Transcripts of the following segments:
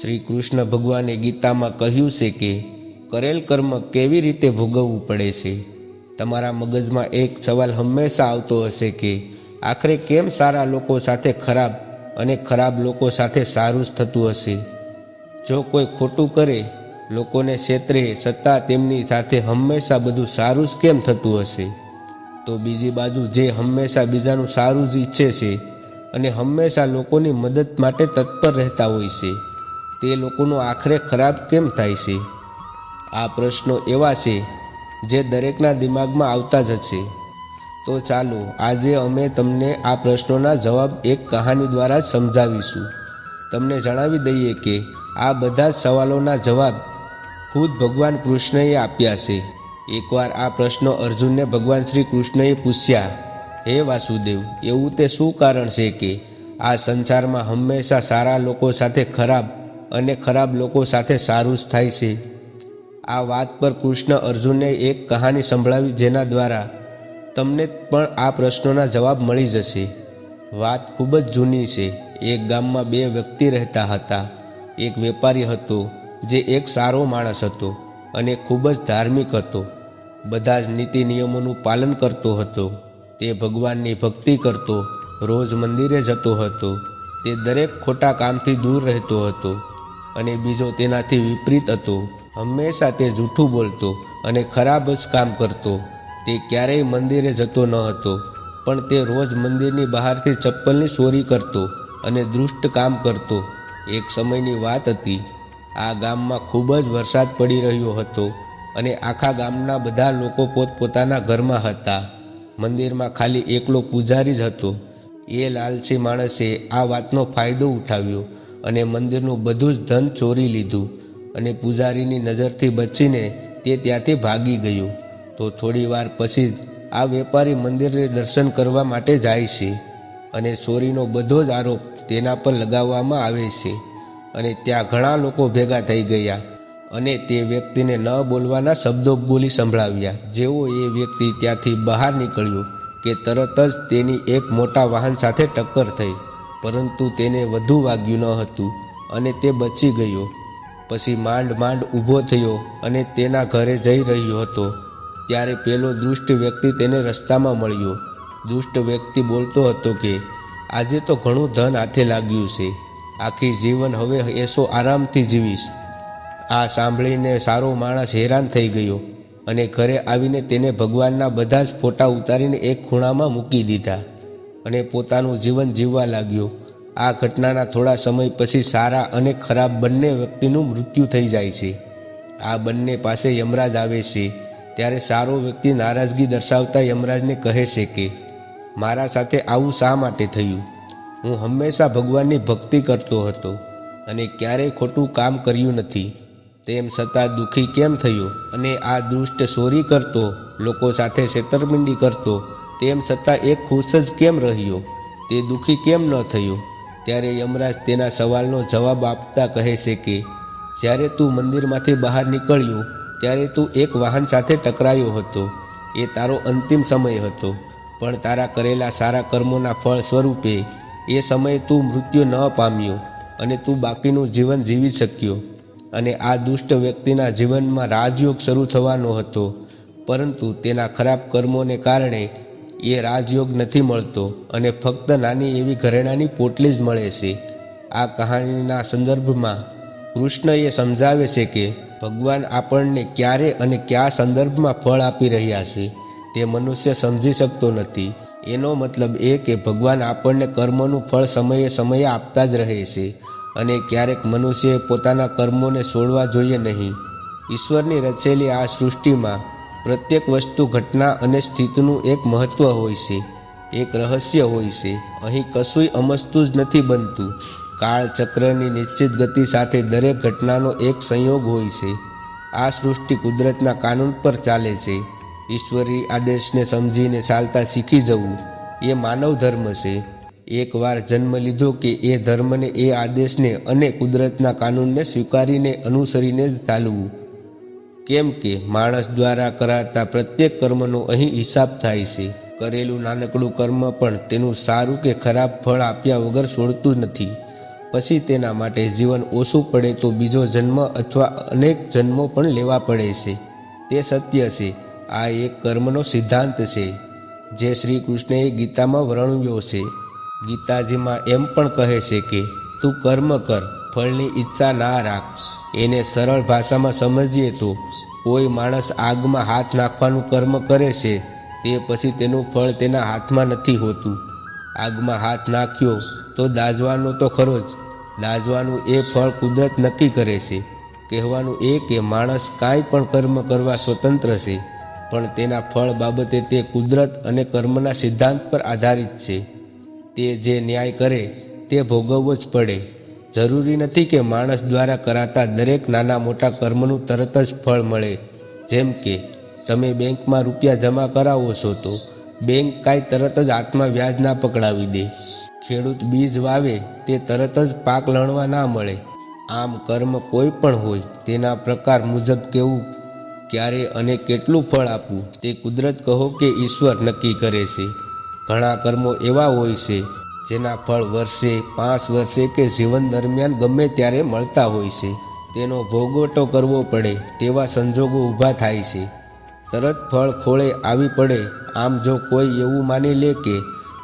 શ્રી કૃષ્ણ ભગવાને ગીતામાં કહ્યું છે કે, કરેલ કર્મ કેવી રીતે ભોગવવું પડે છે? તમારા મગજમાં એક સવાલ હંમેશા આવતો હશે કે, આખરે કેમ સારા લોકો સાથે ખરાબ અને ખરાબ લોકો સાથે સારું જ થતું હશે? જો કોઈ ખોટું કરે, લોકોને ક્ષેત્રે છતાં તેમની સાથે હંમેશા બધું સારું જ કેમ થતું હશે? તો બીજી બાજુ જે હંમેશા બીજાનું સારું જ ઈચ્છે છે અને હંમેશા લોકોની મદદ માટે તત્પર રહેતા હોય છે. તે લોકોનું આખરે ખરાબ કેમ થાય છે? આ પ્રશ્નો એવા છે જે દરેકના દિમાગમાં આવતા જ છે. તો ચાલો, આજે અમે તમને આ પ્રશ્નોના જવાબ એક કહાની દ્વારા સમજાવીશું. તમને જણાવી દઈએ કે આ બધા સવાલોના જવાબ ખુદ ભગવાન કૃષ્ણએ આપ્યા છે. એકવાર આ પ્રશ્નો અર્જુનને ભગવાન શ્રી કૃષ્ણએ પૂછ્યા, હે વાસુદેવ, એવું તે શું કારણ છે કે આ સંસારમાં હંમેશા સારા લોકો સાથે ખરાબ અને ખરાબ લોકો સાથે સારું જ થાય છે. આ વાત પર કૃષ્ણ અર્જુનને એક કહાની સંભળાવી જેના દ્વારા તમને પણ આ પ્રશ્નોના જવાબ મળી જશે. વાત ખૂબ જ જૂની છે. એક ગામમાં બે વ્યક્તિ રહેતા હતા. એક વેપારી હતો, જે એક સારો માણસ હતો અને ખૂબ જ ધાર્મિક હતો. બધા જ નીતિ નિયમોનું પાલન કરતો હતો. તે ભગવાનની ભક્તિ કરતો, રોજ મંદિરે જતો હતો. તે દરેક ખોટા કામથી દૂર રહેતો હતો. અને બીજો તેનાથી વિપરીત હતો. હંમેશા તે જૂઠું બોલતો અને ખરાબ જ કામ કરતો. તે ક્યારેય મંદિરે જતો ન હતો, પણ તે રોજ મંદિરની બહારથી ચપ્પલની ચોરી કરતો અને દુષ્ટ કામ કરતો. એક સમયની વાત હતી, આ ગામમાં ખૂબ જ વરસાદ પડી રહ્યો હતો અને આખા ગામના બધા લોકો પોતપોતાના ઘરમાં હતા. મંદિરમાં ખાલી એકલો પૂજારી જ હતો. એ લાલસી માણસે આ વાતનો ફાયદો ઉઠાવ્યો અને મંદિરનું બધું જ ધન ચોરી લીધું અને પૂજારીની નજરથી બચીને તે ત્યાંથી ભાગી ગયું. તો થોડી વાર પછી જ આ વેપારી મંદિરને દર્શન કરવા માટે જાય છે અને ચોરીનો બધો જ આરોપ તેના પર લગાવવામાં આવે છે અને ત્યાં ઘણા લોકો ભેગા થઈ ગયા અને તે વ્યક્તિને ન બોલવાના શબ્દો બોલી સંભળાવ્યા. જેવો એ વ્યક્તિ ત્યાંથી બહાર નીકળ્યો કે તરત જ તેની એક મોટા વાહન સાથે ટક્કર થઈ પરંતુ તેને વધુ વાગ્યું ન હતું અને તે બચી ગયો. પછી માંડ માંડ ઊભો થયો અને તેના ઘરે જઈ રહ્યો હતો. ત્યારે પેલો દુષ્ટ વ્યક્તિ તેને રસ્તામાં મળ્યો. દુષ્ટ વ્યક્તિ બોલતો હતો કે, આજે તો ઘણું ધન હાથે લાગ્યું છે. આખી જીવન હવે એસો આરામથી જીવીશ. આ સાંભળીને સારો માણસ હેરાન થઈ ગયો અને ઘરે આવીને તેને ભગવાનના બધા જ ફોટા ઉતારીને એક ખૂણામાં મૂકી દીધા. અને પોતાનું જીવન જીવવા લાગ્યો. આ ઘટનાના થોડા સમય પછી સારા અને ખરાબ બંને વ્યક્તિનું મૃત્યુ થઈ જાય છે. આ બંને પાસે યમરાજ આવે છે. ત્યારે સારો વ્યક્તિ નારાજગી દર્શાવતા યમરાજને કહે છે કે, મારા સાથે આવું શા માટે થયું? હું હંમેશા ભગવાનની ભક્તિ કરતો હતો અને ક્યારેય ખોટું કામ કર્યું નથી. તેમ છતાં દુઃખી કેમ થયો? અને આ દુષ્ટ ચોરી કરતો, લોકો સાથે છેતરપિંડી કરતો તેમ છતાં એક ખુશ જ કેમ રહ્યો? તે દુઃખી કેમ ન થયો? ત્યારે યમરાજ તેના સવાલનો જવાબ આપતા કહે છે કે, જ્યારે તું મંદિરમાંથી બહાર નીકળ્યો, ત્યારે તું એક વાહન સાથે ટકરાયો હતો. એ તારો અંતિમ સમય હતો. પણ તારા કરેલા સારા કર્મોના ફળ સ્વરૂપે એ સમયે તું મૃત્યુ ન પામ્યો અને તું બાકીનું જીવન જીવી શક્યો. અને આ દુષ્ટ વ્યક્તિના જીવનમાં રાજયોગ શરૂ થવાનો હતો. પરંતુ તેના ખરાબ કર્મોને કારણે એ રાજયોગ નથી મળતો અને ફક્ત નાની એવી ઘરેણાની પોટલી જ મળે છે. આ કહાનીના સંદર્ભમાં કૃષ્ણ એ સમજાવે છે કે ભગવાન આપણને ક્યારે અને કયા સંદર્ભમાં ફળ આપી રહ્યા છે તે મનુષ્ય સમજી શકતો નથી. એનો મતલબ એ કે ભગવાન આપણને કર્મનું ફળ સમયે સમયે આપતા જ રહે છે અને ક્યારેક મનુષ્યએ પોતાના કર્મોને છોડવા જોઈએ નહીં. ઈશ્વરની રચેલી આ સૃષ્ટિમાં પ્રત્યેક વસ્તુ, ઘટના અને સ્થિતિનું એક મહત્વ હોય છે, એક રહસ્ય હોય છે. અહીં કશુંય અમસ્તું જ નથી બનતું. કાળચક્રની નિશ્ચિત ગતિ સાથે દરેક ઘટનાનો એક સંયોગ હોય છે. આ સૃષ્ટિ કુદરતના કાનૂન પર ચાલે છે. ઈશ્વરી આદેશને સમજીને ચાલતા શીખી જવું, એ માનવ ધર્મ છે. એકવાર જન્મ લીધો કે એ ધર્મને, એ આદેશને અને કુદરતના કાનૂનને સ્વીકારીને અનુસરીને જ ચાલવું. કેમ કે માણસ દ્વારા કરાતા પ્રત્યેક કર્મનો અહીં હિસાબ થાય છે. કરેલું નાનકડું કર્મ પણ તેનું સારું કે ખરાબ ફળ આપ્યા વગર છોડતું નથી. પછી તેના માટે જીવન ઓછું પડે તો બીજો જન્મ અથવા અનેક જન્મો પણ લેવા પડે છે. તે સત્ય છે. આ એક કર્મનો સિદ્ધાંત છે. જે શ્રી કૃષ્ણએ ગીતામાં વર્ણવ્યો છે. ગીતાજીમાં એમ પણ કહે છે કે, તું કર્મ કર, ફળની ઈચ્છા ના રાખ. એને સરળ ભાષામાં સમજીએ તો કોઈ માણસ આગમાં હાથ નાખવાનું કર્મ કરે છે, તે પછી તેનું ફળ તેના હાથમાં નથી હોતું. આગમાં હાથ નાખ્યો તો દાઝવાનો તો ખરો જ. દાઝવાનું એ ફળ કુદરત નક્કી કરે છે. કહેવાનું એ કે માણસ કાંઈ પણ કર્મ કરવા સ્વતંત્ર છે, પણ તેના ફળ બાબતે તે કુદરત અને કર્મના સિદ્ધાંત પર આધારિત છે. તે જે ન્યાય કરે, તે ભોગવવો જ પડે. જરૂરી નથી કે માણસ દ્વારા કરાતા દરેક નાના મોટા કર્મનું તરત જ ફળ મળે. જેમ કે, તમે બેંકમાં રૂપિયા જમા કરાવો છો તો બેંક કાંઈ તરત જ હાથમાં વ્યાજ ના પકડાવી દે. ખેડૂત બીજ વાવે તે તરત જ પાક લણવા ના મળે. આમ કર્મ કોઈ પણ હોય, તેના પ્રકાર મુજબ કેવું? ક્યારે અને કેટલું ફળ આપવું? તે કુદરત કહો કે ઈશ્વર નક્કી કરે છે. ઘણા કર્મો એવા હોય છે જેના ફળ વર્ષે, પાંચ વર્ષે કે જીવન દરમિયાન ગમે ત્યારે મળતા હોય છે. તેનો ભોગવટો કરવો પડે, તેવા સંજોગો ઊભા થાય છે. તરત ફળ ખોળે આવી પડે, આમ જો કોઈ એવું માની લે કે,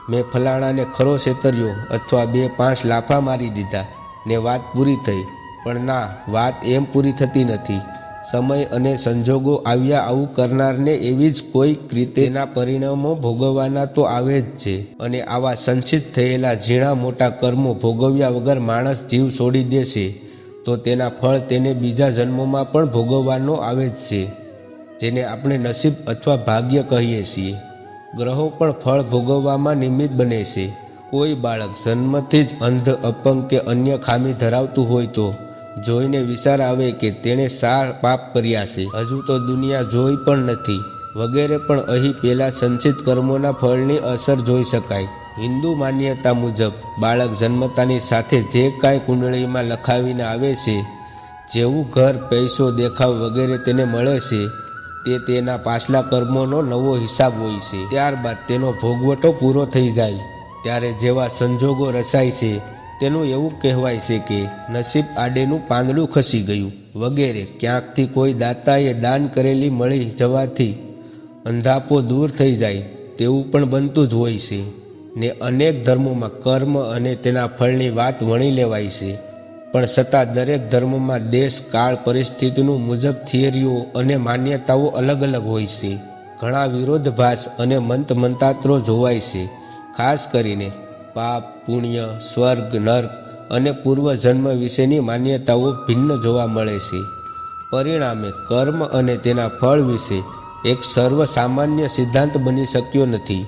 મેં ફલાણાને ખરો છેતર્યો અથવા બે પાંચ લાફા મારી દીધા, ને વાત પૂરી થઈ. પણ ના, વાત એમ પૂરી થતી નથી. સમય અને સંજોગો આવ્યા આવું કરનારને એવી જ કોઈક રીતે એના પરિણામો ભોગવવાના તો આવે જ છે. અને આવા સંચિત થયેલા ઝીણા મોટા કર્મો ભોગવ્યા વગર માણસ જીવ છોડી દેશે, તો તેના ફળ તેને બીજા જન્મોમાં પણ ભોગવવાનો આવે જ છે, જેને આપણે નસીબ અથવા ભાગ્ય કહીએ છીએ. ગ્રહો પણ ફળ ભોગવવામાં નિમિત્ત બને છે. કોઈ બાળક જન્મથી જ અંધ, અપંગ કે અન્ય ખામી ધરાવતું હોય તો જોઈને વિચાર આવે કે તેણે શા પાપ કર્યા છે. હજુ તો દુનિયા જોઈ પણ નથી. વગેરે પણ અહીં પેલા સંચિત કર્મોના ફળની અસર જોઈ શકાય. હિન્દુ માન્યતા મુજબ, બાળક જન્મતાની સાથે જે કાંઈ કુંડળીમાં લખાવીને આવે છે, જેવું ઘર, પૈસો, દેખાવ વગેરે તેને મળે છે, તે તેના પાછલા કર્મોનો નવો હિસાબ હોય છે. ત્યારબાદ તેનો ભોગવટો પૂરો થઈ જાય. ત્યારે જેવા સંજોગો રચાય છે તેનું એવું કહેવાય છે કે નસીબ આડેનું પાંદડું ખસી ગયું. વગેરે ક્યાંકથી કોઈ દાતાએ દાન કરેલી મળી જવાથી અંધાપો દૂર થઈ જાય તેવું પણ બનતું જ હોય છે ને અનેક ધર્મોમાં કર્મ અને તેના ફળની વાત વણી લેવાય છે. પણ છતાં દરેક ધર્મમાં દેશ, કાળ, પરિસ્થિતિનું મુજબ થિયરીઓ અને માન્યતાઓ અલગ અલગ હોય છે. ઘણા વિરોધભાસ અને મંત મંતાત્રો જોવાય છે, ખાસ કરીને પાપ, પુણ્ય, સ્વર્ગ, નર્ક અને પૂર્વજન્મ વિશેની માન્યતાઓ ભિન્ન જોવા મળે છે. પરિણામે કર્મ અને તેના ફળ વિશે એક સર્વ સામાન્ય સિદ્ધાંત બની શક્યો નથી.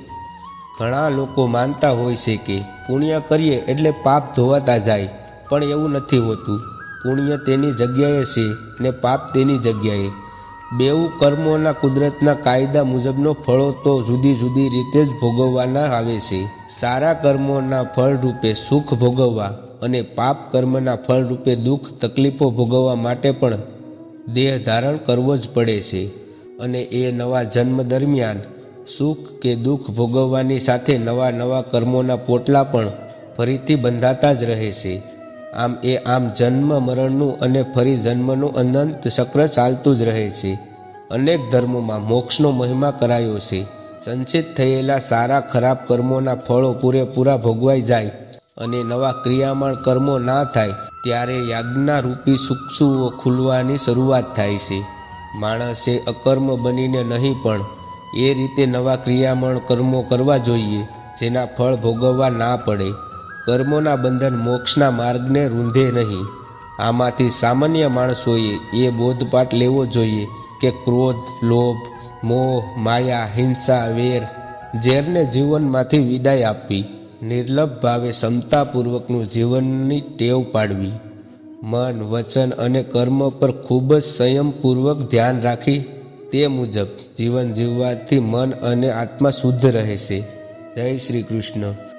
ઘણા લોકો માનતા હોય છે કે પુણ્ય કરીએ એટલે પાપ ધોવાતા જાય, પણ એવું નથી હોતું. પુણ્ય તેની જગ્યાએ છે ને પાપ તેની જગ્યાએ. બેઉ કર્મોના કુદરતના કાયદા મુજબનો ફળો તો જુદી જુદી રીતે જ ભોગવવાના આવે છે. સારા કર્મોના ફળ રૂપે સુખ ભોગવવા અને પાપ કર્મના ફળ રૂપે દુઃખ, તકલીફો ભોગવવા માટે પણ દેહ ધારણ કરવો જ પડે છે અને એ નવા જન્મ દરમિયાન સુખ કે દુઃખ ભોગવવાની સાથે નવા નવા કર્મોના પોટલા પણ ફરીથી બંધાતા જ રહે છે. આમ એ આમ જન્મ, મરણનું અને ફરી જન્મનું અનંત ચક્ર ચાલતું જ રહે છે. અનેક ધર્મોમાં મોક્ષનો મહિમા કરાયો છે. સંચિત થયેલા સારા, ખરાબ કર્મોના ફળો પૂરેપૂરા ભોગવાઈ જાય અને નવા ક્રિયામાણ કર્મો ના થાય, ત્યારે યાજ્ઞા રૂપી સુક્ષુઓ ખુલવાની શરૂઆત થાય છે. માણસે અકર્મ બનીને નહીં પણ એ રીતે નવા ક્રિયામણ કર્મો કરવા જોઈએ, જેના ફળ ભોગવવા ના પડે. કર્મોના બંધન મોક્ષના માર્ગને રૂંધે નહીં. આમાંથી સામાન્ય માણસોએ એ બોધપાઠ લેવો જોઈએ કે ક્રોધ, લોભ, મોહ, માયા, હિંસા, વેર, ઝેરને જીવનમાંથી વિદાય આપવી. નિર્લભ ભાવે ક્ષમતાપૂર્વકનું જીવનની ટેવ પાડવી. મન, વચન અને કર્મ પર ખૂબ જ સંયમપૂર્વક ધ્યાન રાખી તે મુજબ જીવન જીવવાથી મન અને આત્મા શુદ્ધ રહેશે. જય શ્રી કૃષ્ણ.